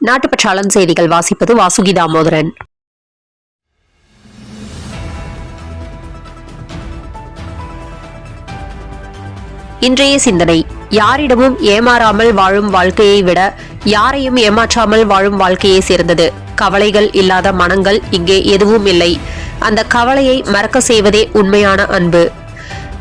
நாட்டுப்பற்றாளன் செய்திகள் வாசிப்பது வாசுகி தாமோதரன். இன்றைய சிந்தனை யாரிடமும் ஏமாறாமல் வாழும் வாழ்க்கையை விட யாரையும் ஏமாற்றாமல் வாழும் வாழ்க்கையே சிறந்தது கவலைகள் இல்லாத மனங்கள் இங்கே எதுவும் இல்லை. அந்த கவலையை மறக்க செய்வதே உண்மையான அன்பு.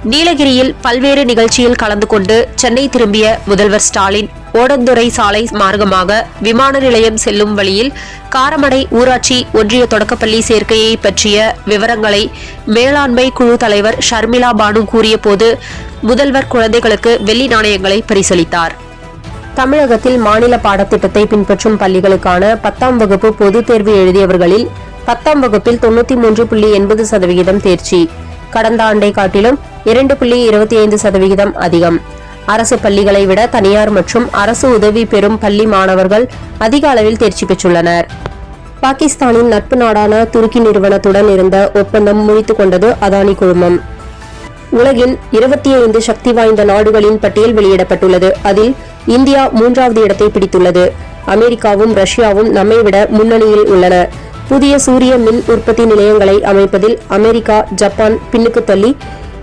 நீலகிரியில் பல்வேறு நிகழ்ச்சியில் கலந்து கொண்டு சென்னை திரும்பிய முதல்வர் ஸ்டாலின் ஓடந்துறை சாலை மார்க்கமாக விமான நிலையம் செல்லும் வழியில் காரமடை ஊராட்சி ஒன்றிய தொடக்கப்பள்ளி சேர்க்கையை பற்றிய விவரங்களை மேலாண்மை குழு தலைவர் ஷர்மிளா பானு கூறியபோது முதல்வர் குழந்தைகளுக்கு வெள்ளி நாணயங்களை பரிசளித்தார். தமிழகத்தில் மாநில பாடத்திட்டத்தை பின்பற்றும் பள்ளிகளுக்கான பத்தாம் வகுப்பு பொதுத் தேர்வு எழுதியவர்களில் பத்தாம் வகுப்பில் தொண்ணூத்தி மூன்று புள்ளி எண்பது சதவிகிதம் தேர்ச்சி. கடந்த ஆண்டை காட்டிலும் இரண்டு புள்ளி இருபத்தி ஐந்து சதவிகிதம் அதிகம். அரசு பள்ளிகளை விட தனியார் மற்றும் அரசு உதவி பெறும் பள்ளி மாணவர்கள் அதிக அளவில் தேர்ச்சி பெற்றுள்ளனர். பாகிஸ்தானின் நட்பு நாடான துருக்கி நிறுவனத்துடன் இருந்த ஒப்பந்தம் முறித்துக் கொண்டது அதானி குழுமம். உலகின் இருபத்தி ஐந்து சக்தி வாய்ந்த நாடுகளின் பட்டியல் வெளியிடப்பட்டுள்ளது. அதில் இந்தியா மூன்றாவது இடத்தை பிடித்துள்ளது. அமெரிக்காவும் ரஷ்யாவும் நம்மை விட முன்னணியில் உள்ளன. புதிய சூரிய மின் உற்பத்தி நிலையங்களை அமைப்பதில் அமெரிக்கா ஜப்பான் பின்னுக்கு தள்ளி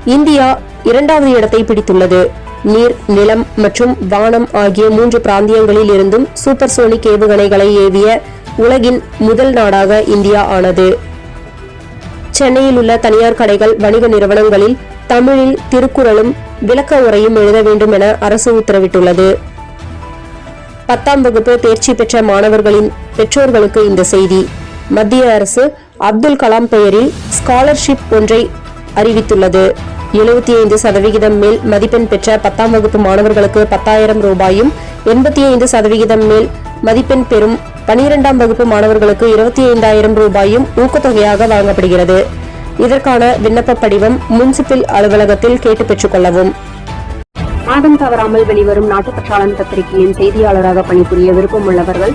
இந்தியா இரண்டாவது இடத்தை பிடித்துள்ளது. நீர் நிலம் மற்றும் வானம் ஆகிய மூன்று பிராந்தியங்களில் இருந்தும் சூப்பர்சோனிக் ஏவுகணைகளை ஏவிய உலகின் முதல் நாடாக இந்தியா ஆனது. சென்னையில் உள்ள தனியார் கடைகள் வணிக நிறுவனங்களில் தமிழில் திருக்குறளும் விளக்க உரையும் எழுத வேண்டும் என அரசு உத்தரவிட்டுள்ளது. பத்தாம் வகுப்பு தேர்ச்சி பெற்ற மாணவர்களின் பெற்றோர்களுக்கு இந்த செய்தி. மத்திய அரசு அப்துல் கலாம் பெயரில் ஸ்காலர்ஷிப் ஒன்றை அறிவித்துள்ளது. எழுபத்தி ஐந்து சதவிகிதம் மேல் மதிப்பெண் பெற்ற பத்தாம் வகுப்பு மாணவர்களுக்கு பத்தாயிரம் ரூபாயும் எண்பத்தி ஐந்து சதவிகிதம் மேல் மதிப்பெண் பெறும் பனிரெண்டாம் வகுப்பு மாணவர்களுக்கு இருபத்தி ஐந்தாயிரம் ரூபாயும் ஊக்கத்தொகையாக வழங்கப்படுகிறது. இதற்கான விண்ணப்ப படிவம் முனிசிபல் அலுவலகத்தில் கேட்டு பெற்றுக் கொள்ளவும். மாதம் தவறாமல் வெளிவரும் நாட்டுப்பற்றாளன் பத்திரிகையின் செய்தியாளராக பணிபுரிய விருப்பம் உள்ளவர்கள்